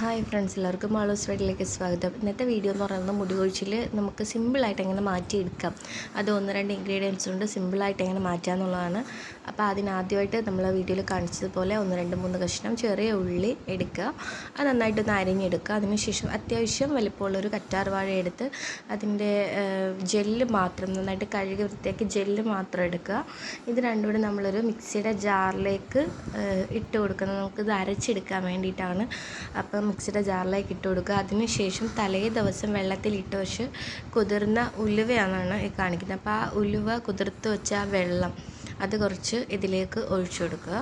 Hi friends എല്ലാവർക്കും മാളൂസ് വീട്ടിലേക്ക് സ്വാഗതം. ഇന്നത്തെ വീഡിയോ എന്ന് പറയുന്നത് മുടി കൊഴിച്ചിൽ നമുക്ക് സിമ്പിളായിട്ട് എങ്ങനെ മാറ്റിയെടുക്കാം. അത് ഒന്ന് രണ്ട് ഇൻഗ്രീഡിയൻസ് കൊണ്ട് സിമ്പിളായിട്ട് എങ്ങനെ മാറ്റുക എന്നുള്ളതാണ്. അപ്പോൾ അതിനാദ്യമായിട്ട് നമ്മൾ വീഡിയോയിൽ കാണിച്ചതുപോലെ ഒന്ന് രണ്ട് മൂന്ന് കഷ്ണം ചെറിയ ഉള്ളി എടുക്കുക. അത് നന്നായിട്ടൊന്ന് അരിഞ്ഞെടുക്കുക. അതിനുശേഷം അത്യാവശ്യം വലിപ്പമുള്ളൊരു കറ്റാർ വാഴ എടുത്ത് അതിന്റെ ജെല്ല് മാത്രം നന്നായിട്ട് കഴുകി വൃത്തിയാക്കി ജെല്ല് മാത്രം എടുക്കുക. ഇത് രണ്ടും കൂടി നമ്മളൊരു മിക്സിയുടെ ജാറിലേക്ക് ഇട്ട് കൊടുക്കുന്നത് നമുക്കിത് അരച്ചെടുക്കാൻ വേണ്ടിയിട്ടാണ്. അപ്പം മിക്സിയുടെ ജാറിലേക്ക് ഇട്ട് കൊടുക്കുക. അതിനുശേഷം തലേ ദിവസം വെള്ളത്തിൽ ഇട്ട് വെച്ച് കുതിർന്ന ഉലുവയാണ് ഈ കാണിക്കുന്നത്. അപ്പോൾ ആ ഉലുവ കുതിർത്ത് വെച്ച ആ വെള്ളം അത് കുറച്ച് ഇതിലേക്ക് ഒഴിച്ചു കൊടുക്കുക.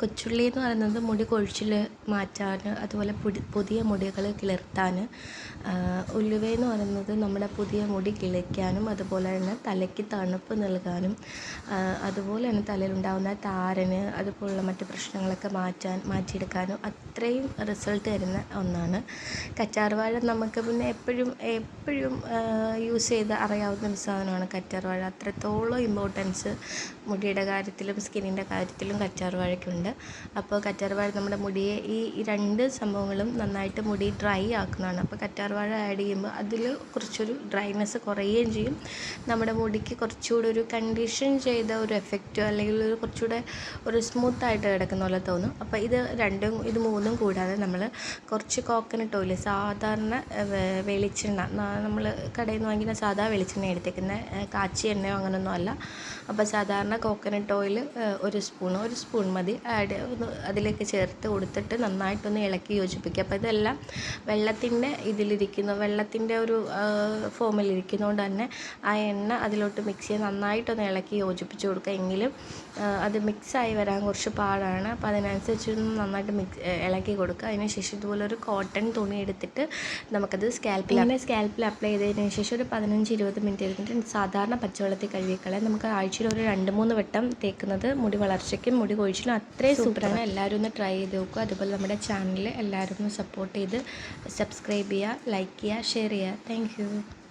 കൊച്ചുള്ളി എന്ന് പറയുന്നത് മുടി കൊഴിച്ചിൽ മാറ്റാൻ അതുപോലെ പുതിയ മുടികൾ കിളിർത്താൻ ഉലുവ എന്ന് പറയുന്നത് നമ്മുടെ പുതിയ മുടി കിളിക്കാനും അതുപോലെ തന്നെ തലയ്ക്ക് തണുപ്പ് നൽകാനും അതുപോലെ തന്നെ തലയിലുണ്ടാകുന്ന താരന് അതുപോലുള്ള മറ്റു പ്രശ്നങ്ങളൊക്കെ മാറ്റാൻ മാറ്റിയെടുക്കാനും അത്രയും റിസൾട്ട് തരുന്ന ഒന്നാണ്. കറ്റാർവാഴ നമുക്ക് പിന്നെ എപ്പോഴും എപ്പോഴും യൂസ് ചെയ്ത് അറിയാവുന്ന ഒരു സാധനമാണ് കറ്റാർവാഴ. അത്രത്തോളം ഇമ്പോർട്ടൻസ് മുടിയുടെ കാര്യത്തിലും സ്കിന്നിന്റെ കാര്യത്തിലും കറ്റാർവാഴ വാഴയ്ക്കുണ്ട് അപ്പോൾ കറ്റാർ വാഴ നമ്മുടെ മുടിയെ ഈ രണ്ട് സംഭവങ്ങളും നന്നായിട്ട് മുടി ഡ്രൈ ആക്കുന്നതാണ്. അപ്പോൾ കറ്റാർ വാഴ ആഡ് ചെയ്യുമ്പോൾ അതിൽ കുറച്ചൊരു ഡ്രൈനെസ് കുറയുകയും ചെയ്യും. നമ്മുടെ മുടിക്ക് കുറച്ചുകൂടെ ഒരു കണ്ടീഷൻ ചെയ്ത ഒരു എഫക്റ്റോ അല്ലെങ്കിൽ ഒരു കുറച്ചുകൂടെ ഒരു സ്മൂത്തായിട്ട് കിടക്കുന്ന പോലെ തോന്നും. അപ്പോൾ ഇത് രണ്ടും ഇത് മൂന്നും കൂടാതെ നമ്മൾ കുറച്ച് കോക്കനട്ട് ഓയിൽ സാധാരണ വെളിച്ചെണ്ണ നമ്മൾ കടയിൽ നിന്ന് വാങ്ങിക്കുന്ന സാധാ വെളിച്ചെണ്ണ എടുത്തേക്കുന്ന കാച്ചി എണ്ണയോ അങ്ങനെയൊന്നും അല്ല. അപ്പോൾ സാധാരണ കോക്കനട്ട് ഓയിൽ ഒരു സ്പൂൺ ഒരു സ്പൂൺ മതി. മതി. ആഡ് ഒന്ന് അതിലേക്ക് ചേർത്ത് കൊടുത്തിട്ട് നന്നായിട്ടൊന്ന് ഇളക്കി യോജിപ്പിക്കുക. അപ്പോൾ ഇതെല്ലാം വെള്ളത്തിന്റെ ഇതിലിരിക്കുന്ന വെള്ളത്തിന്റെ ഒരു ഫോമിലിരിക്കുന്നതുകൊണ്ട് തന്നെ ആ എണ്ണ അതിലോട്ട് മിക്സ് ചെയ്ത് നന്നായിട്ടൊന്ന് ഇളക്കി യോജിപ്പിച്ച് കൊടുക്കുക. എങ്കിലും അത് മിക്സായി വരാൻ കുറച്ച് പാടാണ്. അപ്പോൾ അതിനനുസരിച്ച് നന്നായിട്ട് മിക്സ് ഇളക്കി കൊടുക്കുക. അതിന് ശേഷം ഇതുപോലെ ഒരു കോട്ടൺ തുണി എടുത്തിട്ട് നമുക്കത് സ്കാൽപ്പിൽ അങ്ങനെ സ്കാൽപ്പിൽ അപ്ലൈ ചെയ്തതിന് ശേഷം ഒരു പതിനഞ്ച് ഇരുപത് മിനിറ്റ് ഇരുന്നിട്ട് സാധാരണ പച്ചവെള്ളത്തിൽ കഴുകിക്കളയാം നമുക്ക് ആഴ്ചയിൽ ഒരു രണ്ട് മൂന്ന് വട്ടം തേക്കുന്നത് മുടി വളർച്ചയ്ക്കും മുടി കൊഴിച്ചിലും അത്രയും സൂപ്പറാണ്. എല്ലാവരും ഒന്ന് ട്രൈ ചെയ്ത് നോക്കുക അതുപോലെ നമ്മുടെ ചാനൽ എല്ലാവരും ഒന്ന് സപ്പോർട്ട് ചെയ്ത് സബ്സ്ക്രൈബ് ചെയ്യുക ലൈക്ക് ചെയ്യുക ഷെയർ ചെയ്യുക. താങ്ക്